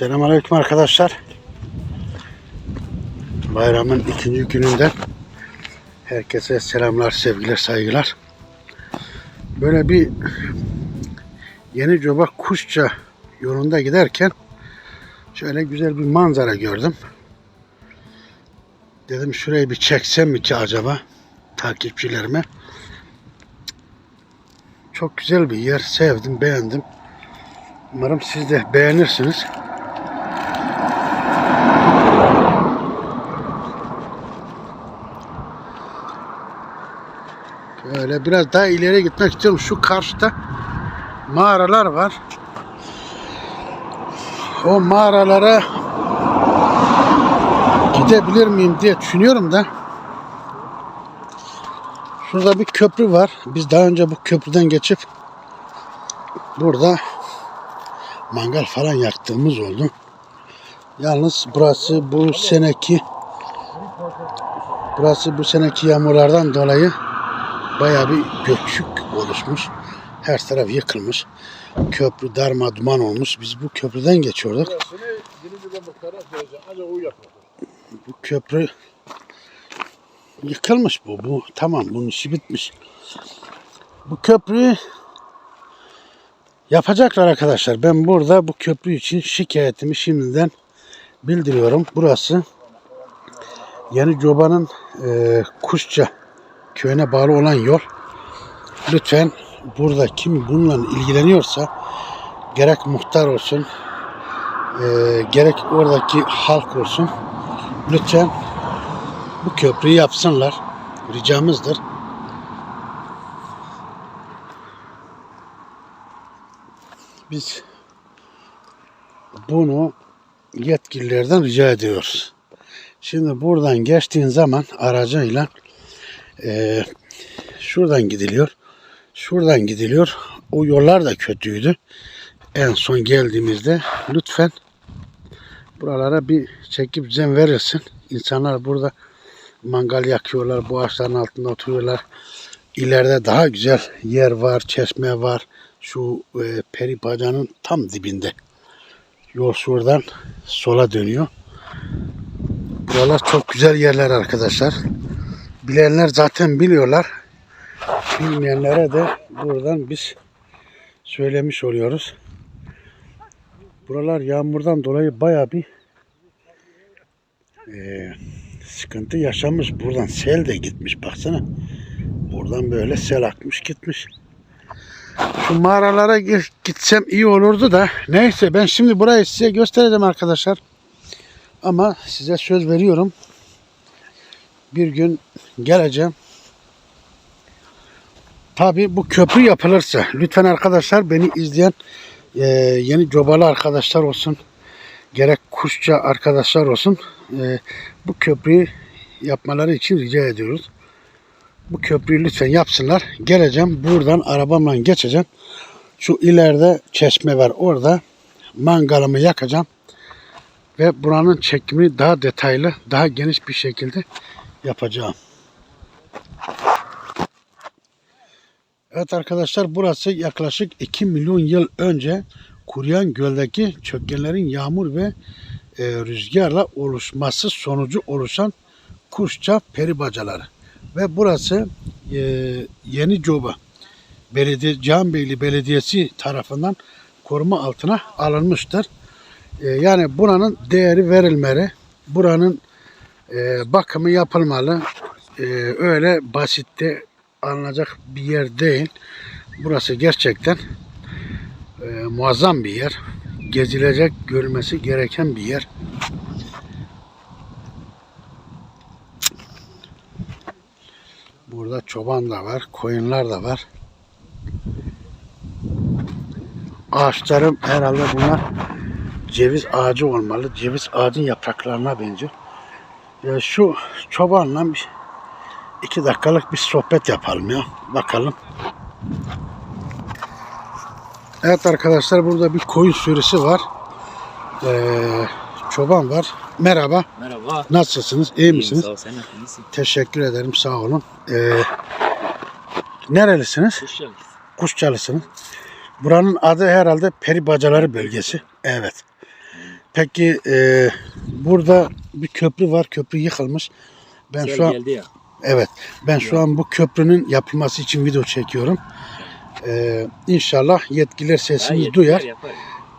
Selamünaleyküm arkadaşlar. Bayramın ikinci gününden herkese selamlar, sevgiler, saygılar. Böyle bir Yeni Coba Kuşça yolunda giderken şöyle güzel bir manzara gördüm. Dedim şurayı bir çeksem mi ki acaba takipçilerime. Çok güzel bir yer. Sevdim, beğendim. Umarım siz de beğenirsiniz. Böyle biraz daha ileri gitmek istiyorum. Şu karşıda mağaralar var. O mağaralara gidebilir miyim diye düşünüyorum da. Şurada bir köprü var. Biz daha önce bu köprüden geçip burada mangal falan yaktığımız oldu. Yalnız burası bu seneki burası bu seneki yağmurlardan dolayı bayağı bir göçük oluşmuş. Her taraf yıkılmış. Köprü darma duman olmuş. Biz bu köprüden geçiyorduk. Bu köprü yıkılmış bu. Bu tamam bunun işi bitmiş. Bu köprüyü yapacaklar arkadaşlar. Ben burada bu köprü için şikayetimi şimdiden bildiriyorum. Burası Yeni Coba'nın e, Kuşça köyüne bağlı olan yol. Lütfen burada kim bununla ilgileniyorsa gerek muhtar olsun e, gerek oradaki halk olsun lütfen bu köprüyü yapsınlar. Ricamızdır. Biz bunu yetkililerden rica ediyoruz. Şimdi buradan geçtiğin zaman aracıyla eee, şuradan gidiliyor. Şuradan gidiliyor. O yollar da kötüydü. En son geldiğimizde lütfen buralara bir çekip düzen verirsin. İnsanlar burada mangal yakıyorlar. Bu ağaçların altında oturuyorlar. İleride daha güzel yer var, çeşme var. Şu e, peri bacanın tam dibinde. Yol şuradan sola dönüyor. Buralar çok güzel yerler arkadaşlar. Bilenler zaten biliyorlar. Bilmeyenlere de buradan biz söylemiş oluyoruz. Buralar yağmurdan dolayı baya bir eee, sıkıntı yaşamış. Buradan sel de gitmiş baksana. Buradan böyle sel akmış gitmiş. Şu mağaralara gi- gitsem iyi olurdu da. Neyse ben şimdi burayı size göstereceğim arkadaşlar. Ama size söz veriyorum. Bir gün geleceğim. Tabi bu köprü yapılırsa lütfen arkadaşlar beni izleyen e, yeni cobalı arkadaşlar olsun gerek kuşça arkadaşlar olsun e, bu köprüyü yapmaları için rica ediyoruz. Bu köprüyü lütfen yapsınlar. Geleceğim buradan arabamla geçeceğim. Şu ileride çeşme var orada mangalımı yakacağım ve buranın çekimi daha detaylı, daha geniş bir şekilde yapacağım. Evet arkadaşlar burası yaklaşık 2 milyon yıl önce kuruyan göldeki çökkenlerin yağmur ve e, rüzgarla oluşması sonucu oluşan kuşça peri bacaları. Ve burası e, Yeni Coba Belediye Canbeyli Belediyesi tarafından koruma altına alınmıştır. E, yani buranın değeri verilmeli. Buranın e, bakımı yapılmalı. E, öyle basitte alınacak bir yer değil. Burası gerçekten e, muazzam bir yer. Gezilecek, görülmesi gereken bir yer. Burada çoban da var, koyunlar da var. Ağaçlarım herhalde bunlar ceviz ağacı olmalı. Ceviz ağacın yapraklarına benziyor. Ya şu çobanla bir, iki dakikalık bir sohbet yapalım ya. Bakalım. Evet arkadaşlar burada bir koyun sürüsü var. Ee, çoban var. Merhaba. Merhaba. Nasılsınız? İyi İyiyim, misiniz? Sağ ol, sen nasılsın? Teşekkür ederim. Sağ olun. Ee, nerelisiniz? Geldiniz. Kuşçalısınız. Buranın adı herhalde Peri Bacaları bölgesi. Evet. Peki e, burada bir köprü var. Köprü yıkılmış. Ben Sel şu an geldi ya. evet ben şu an bu köprünün yapılması için video çekiyorum. Ee, inşallah yetkililer sesimizi yeter, duyar. yapar.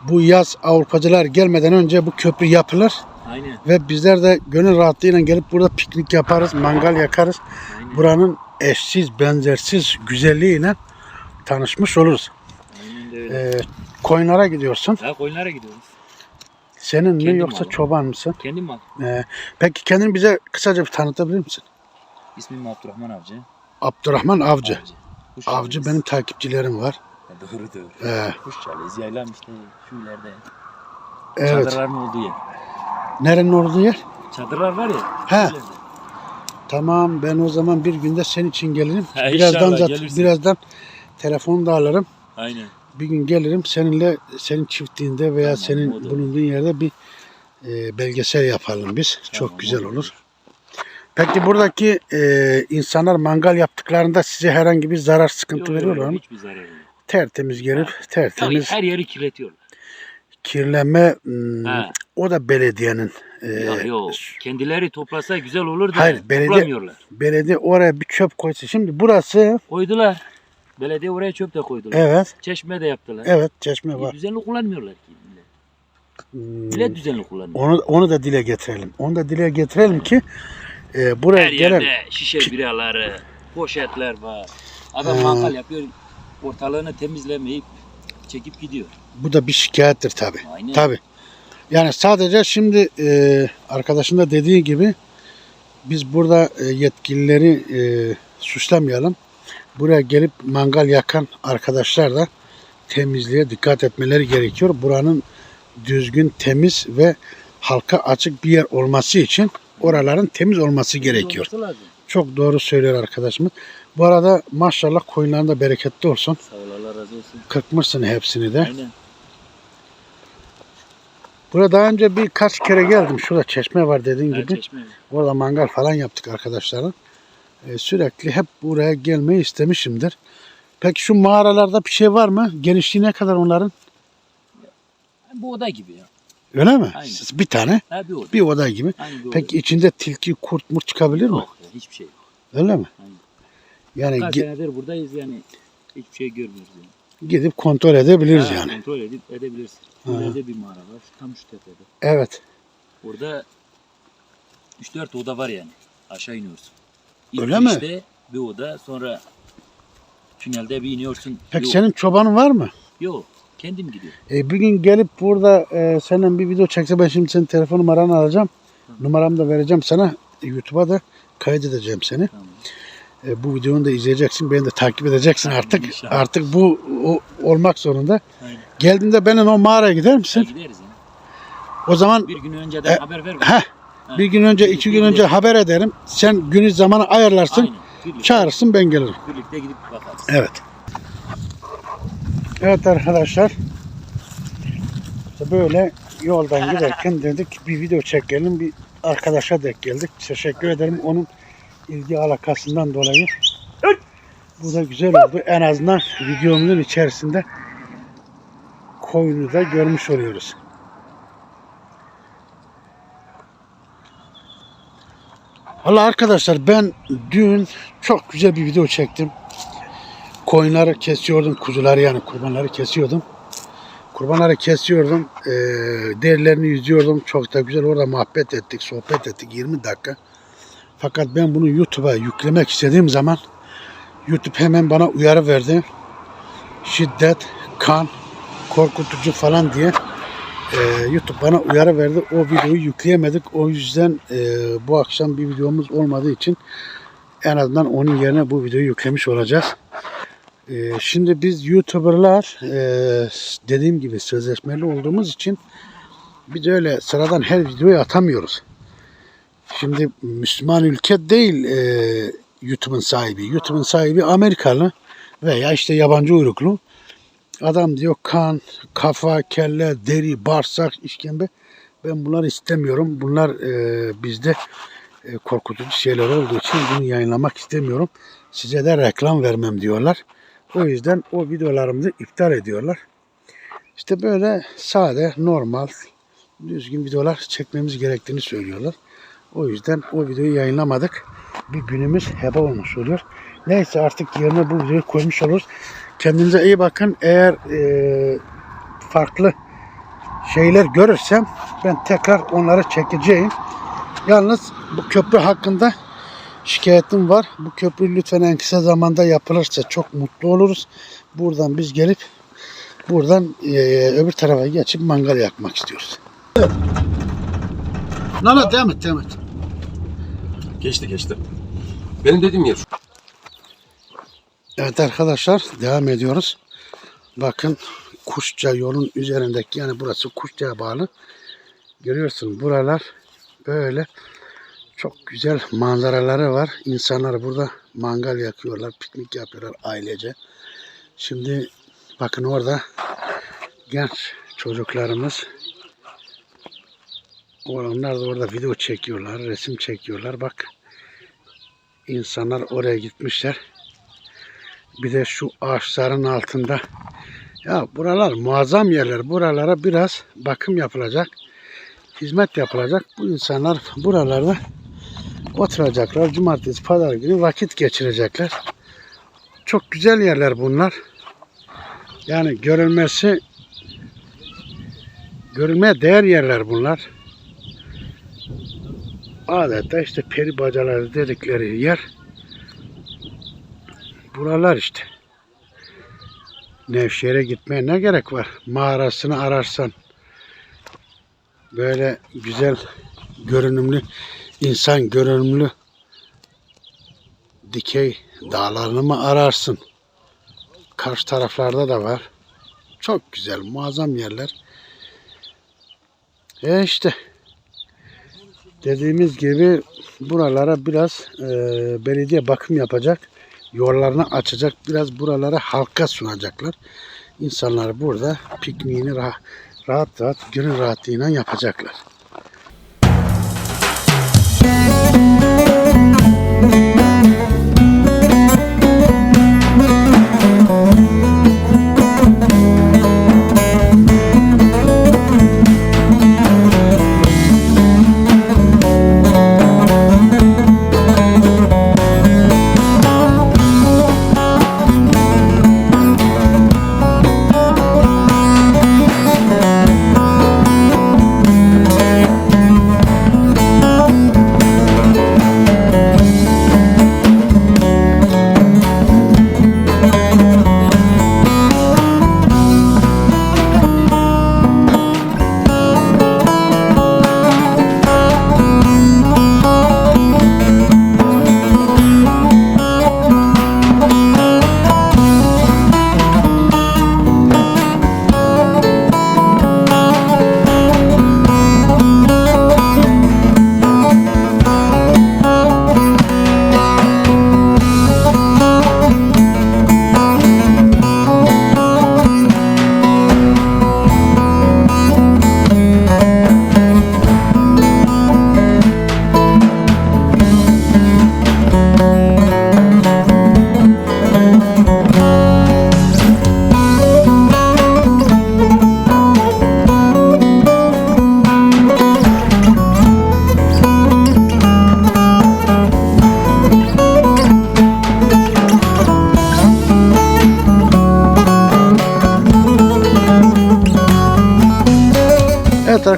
Bu yaz Avrupacılar gelmeden önce bu köprü yapılır Aynen. ve bizler de gönül rahatlığıyla gelip burada piknik yaparız, mangal yakarız. Aynen. Buranın eşsiz, benzersiz güzelliğiyle tanışmış oluruz. Aynen öyle. Ee, koyunlara gidiyorsun. Ha, koyunlara gidiyoruz. Senin mi Kendim yoksa aldım. çoban mısın? Kendim al. Ee, peki kendini bize kısaca bir tanıtabilir misin? İsmim Abdurrahman Avcı. Abdurrahman Avcı. Kuş Avcı çalıyız. benim takipçilerim var. Ha, doğru doğru. Ee, Kuş çalıyız. Yaylam işte şu ileride. evet. Çadırların olduğu yer. Nerenin olduğu yer? Çadırlar var ya. He. ileride. Tamam ben o zaman bir günde senin için gelirim. Ha, birazdan inşallah zaten gelirsin. birazdan telefonu da alırım. Aynen. Bir gün gelirim seninle senin çiftliğinde veya Tamam, senin bulunduğun yerde bir e, belgesel yapalım biz. Çok Tamam, güzel o da olur. Peki buradaki e, insanlar mangal yaptıklarında size herhangi bir zarar, sıkıntı Yok, veriyorlar mı? Hiçbir zararı yok. Tertemiz gelip Tabii tertemiz her yeri kirletiyorlar. kirlenme hmm, Ha. o da belediyenin e, Yok yok. Kendileri toplasa güzel olur da Hayır, belediye- toplamıyorlar. belediye oraya bir çöp koysa. Şimdi burası Koydular. Belediye oraya çöp de koydular. evet Çeşme de yaptılar. evet çeşme var. Düzenli kullanmıyorlar ki. millet. Hmm, Millet düzenli kullanmıyor. onu onu da dile getirelim. Onu da dile getirelim ki e, buraya Her gelen yerde şişe biraları, poşetler var. Adam Ha. mangal yapıyor, ortalığını temizlemeyip çekip gidiyor. bu da bir şikayettir tabi. Aynen. Tabi. Yani sadece şimdi e, arkadaşın da dediği gibi biz burada e, yetkilileri e, suçlamayalım. Buraya gelip mangal yakan arkadaşlar da temizliğe dikkat etmeleri gerekiyor. Buranın düzgün, temiz ve halka açık bir yer olması için oraların temiz olması gerekiyor. Çok doğru söylüyor arkadaşımız. Bu arada maşallah koyunların da bereketli olsun. Sağ ol Allah razı olsun. Kırpmışsın hepsini de. Aynen. Buraya daha önce birkaç kere geldim. Şurada çeşme var dediğin Her gibi. çeşme. Orada mangal falan yaptık arkadaşlarla. Ee, sürekli hep buraya gelmeyi istemişimdir. Peki şu mağaralarda bir şey var mı? Genişliği ne kadar onların? Bu oda gibi ya. Öyle mi? Aynen. Bir tane. Ha bir oda. Bir oda gibi. Aynı bir oda. Peki içinde tilki, kurt murt çıkabilir mi? Yok hiçbir şey yok. Öyle mi? Aynen. Yani Kaç senedir buradayız yani hiçbir şey görmüyoruz yani. gidip kontrol edebiliriz Ha, yani. Kontrol edip edebilirsin. Ha. İleride bir mağara var. Tam şu tepede. Evet. Orada 3-4 oda var yani. Aşağı iniyorsun. İlk Öyle mi? girişte bir oda sonra tünelde bir iniyorsun. Peki bir senin çobanın var mı? Yok. Kendim gidiyorum. E, bir gün gelip burada e, seninle bir video çekse ben şimdi senin telefon numaranı alacağım. Numaramı da vereceğim sana. YouTube'a da kaydedeceğim seni. Tamam. E, bu videonu da izleyeceksin. Beni de takip edeceksin Tamam, artık. inşallah. Artık bu o- olmak zorunda. Aynen. Geldiğinde benimle o mağaraya gider misin? gideriz yani. O zaman Bir gün önceden E, haber ver. heh. Bir gün önce, iki gün önce haber ederim. Sen günü zamanı ayarlarsın. Aynen. Birlikte, Çağırırsın ben gelirim. birlikte gidip bakarız. Evet. Evet arkadaşlar. İşte böyle yoldan giderken dedik bir video çekelim. Bir arkadaşa denk geldik. Teşekkür ederim onun ilgi alakasından dolayı. Bu da güzel oldu. En azından videomuzun içerisinde koyunu da görmüş oluyoruz. Valla arkadaşlar ben dün çok güzel bir video çektim. Koyunları kesiyordum, kuzuları yani kurbanları kesiyordum. Kurbanları kesiyordum, eee derilerini yüzüyordum. Çok da güzel orada muhabbet ettik, sohbet ettik 20 dakika. Fakat ben bunu YouTube'a yüklemek istediğim zaman YouTube hemen bana uyarı verdi. Şiddet, kan, korkutucu falan diye Eee, YouTube bana uyarı verdi. O videoyu yükleyemedik. O yüzden eee, bu akşam bir videomuz olmadığı için en azından onun yerine bu videoyu yüklemiş olacağız. Eee, şimdi biz YouTuber'lar eee, dediğim gibi sözleşmeli olduğumuz için biz öyle sıradan her videoyu atamıyoruz. Şimdi Müslüman ülke değil eee, YouTube'un sahibi. YouTube'un sahibi Amerikalı veya işte yabancı uyruklu. Adam diyor kan, kafa, kelle, deri, bağırsak, işkembe. Ben bunları istemiyorum. Bunlar e, bizde e, korkutucu şeyler olduğu için bunu yayınlamak istemiyorum. Size de reklam vermem diyorlar. O yüzden o videolarımızı iptal ediyorlar. İşte böyle sade, normal, düzgün videolar çekmemiz gerektiğini söylüyorlar. O yüzden o videoyu yayınlamadık. Bir günümüz heba olmuş oluyor. Neyse artık yerine bu videoyu koymuş oluruz. Kendinize iyi bakın. Eğer e, farklı şeyler görürsem ben tekrar onları çekeceğim. Yalnız bu köprü hakkında şikayetim var. Bu köprü lütfen en kısa zamanda yapılırsa çok mutlu oluruz. Buradan biz gelip buradan e, öbür tarafa geçip mangal yakmak istiyoruz. Nana devam et devam et. Geçti geçti. Benim dediğim yer. Evet arkadaşlar devam ediyoruz. Bakın Kuşça yolun üzerindeki yani burası Kuşça'ya bağlı. Görüyorsun buralar böyle çok güzel manzaraları var. İnsanlar burada mangal yakıyorlar, piknik yapıyorlar ailece. Şimdi bakın orada genç çocuklarımız onlar da orada video çekiyorlar, resim çekiyorlar. Bak insanlar oraya gitmişler. Bir de şu ağaçların altında. Ya buralar muazzam yerler. Buralara biraz bakım yapılacak. Hizmet yapılacak. Bu insanlar buralarda oturacaklar. Cumartesi, pazar günü vakit geçirecekler. Çok güzel yerler bunlar. Yani görülmesi görülmeye değer yerler bunlar. Adeta işte peri bacaları dedikleri yer buralar işte. Nevşehir'e gitmeye ne gerek var? Mağarasını ararsan böyle güzel görünümlü insan görünümlü dikey dağlarını mı ararsın? Karşı taraflarda da var. Çok güzel, muazzam yerler. E işte dediğimiz gibi buralara biraz e, belediye bakım yapacak yollarını açacak. Biraz buralara halka sunacaklar. İnsanlar burada pikniğini rah- rahat rahat gönül rahatlığıyla yapacaklar.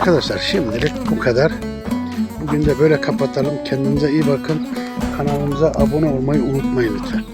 Arkadaşlar şimdilik bu kadar. Bugün de böyle kapatalım. Kendinize iyi bakın. Kanalımıza abone olmayı unutmayın lütfen.